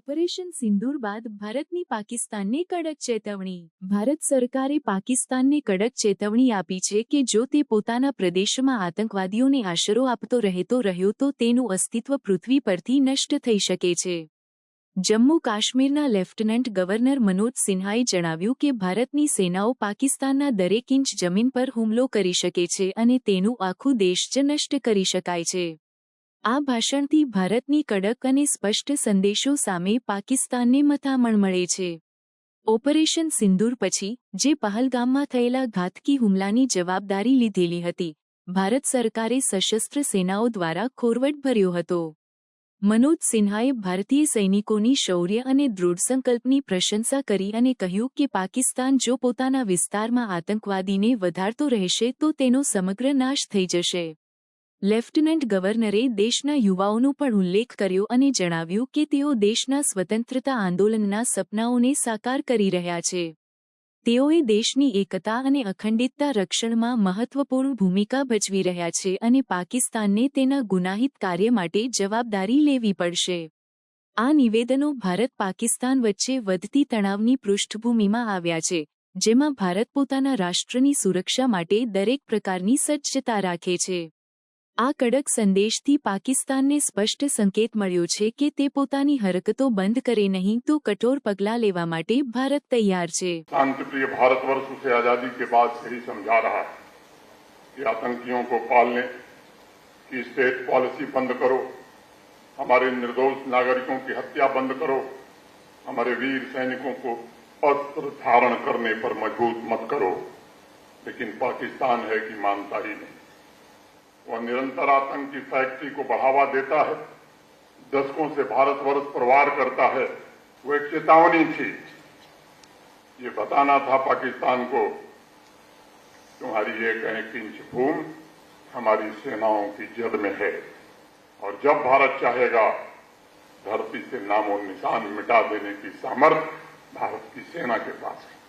Operation સિંદૂર બાદ ભારતની પાકિસ્તાનને કડક ચેતવણી. ભારત સરકારે પાકિસ્તાનને કડક ચેતવણી આપી છે કે જો તે પોતાના પ્રદેશમાં આતંકવાદીઓને આશરો આપતો રહેતો રહ્યો તો તેનું અસ્તિત્વ પૃથ્વી પરથી નષ્ટ થઈ શકે છે. જમ્મુ કાશ્મીરના લેફ્ટનન્ટ ગવર્નર મનોજ સિન્હાએ જણાવ્યું કે ભારતની સેનાઓ પાકિસ્તાનના દરેક ઇંચ જમીન પર હુમલો કરી શકે છે અને તેનું આખું દેશ જ નષ્ટ કરી શકાય છે. આ ભાષણથી ભારતની કડક અને સ્પષ્ટ સંદેશો સામે પાકિસ્તાનને મથામણ મળે છે. ઓપરેશન સિંદૂર પછી, જે પહલગામમાં થયેલા ઘાતકી હુમલાની જવાબદારી લીધેલી હતી, ભારત સરકારે સશસ્ત્ર સેનાઓ દ્વારા ખોરવટ ભર્યો હતો. મનોજ સિન્હાએ ભારતીય સૈનિકોની શૌર્ય અને દૃઢ સંકલ્પની પ્રશંસા કરી અને કહ્યું કે પાકિસ્તાન જો પોતાના વિસ્તારમાં આતંકવાદીને વધારતો રહેશે તો તેનો સમગ્ર નાશ થઈ જશે. લેફ્ટનન્ટ ગવર્નરે દેશના યુવાઓનો પણ ઉલ્લેખ કર્યો અને જણાવ્યું કે તેઓ દેશના સ્વતંત્રતા આંદોલનના સપનાઓને સાકાર કરી રહ્યા છે. તેઓએ દેશની એકતા અને અખંડિતતા રક્ષણમાં મહત્વપૂર્ણ ભૂમિકા ભજવી રહ્યા છે અને પાકિસ્તાનને તેના ગુનાહિત કાર્ય માટે જવાબદારી લેવી પડશે. આ નિવેદનો ભારત પાકિસ્તાન વચ્ચે વધતી તણાવની પૃષ્ઠભૂમિમાં આવ્યા છે, જેમાં ભારત પોતાના રાષ્ટ્રની સુરક્ષા માટે દરેક પ્રકારની સજ્જતા રાખે છે. આ કડક સંદેશથી પાકિસ્તાનને સ્પષ્ટ સંકેત મળ્યો છે કે તે પોતાની હરકતો બંધ કરે નહીં તો કઠોર પગલાં લેવા માટે ભારત તૈયાર છે शांतिप्रिय भारतवर्ष उसे आजादी के बाद से ही समझा रहा है कि आतंकियों को पालने की स्टेट पॉलिसी बंद करो हमारे निर्दोष नागरिकों की हत्या बंद करो हमारे वीर सैनिकों को अस्त्र धारण करने पर मजबूत मत करो लेकिन पाकिस्तान है कि मानता ही नहीं वह निरंतर आतंक की फैक्ट्री को बढ़ावा देता है, दशकों से भारतवर्ष पर वार करता है। वो एक चेतावनी थी। ये बताना था पाकिस्तान को, तुम्हारी एक एक इंच भूमि हमारी सेनाओं की जद में है। और जब भारत चाहेगा धरती से नामो निशान मिटा देने की सामर्थ्य भारत की सेना के पास है।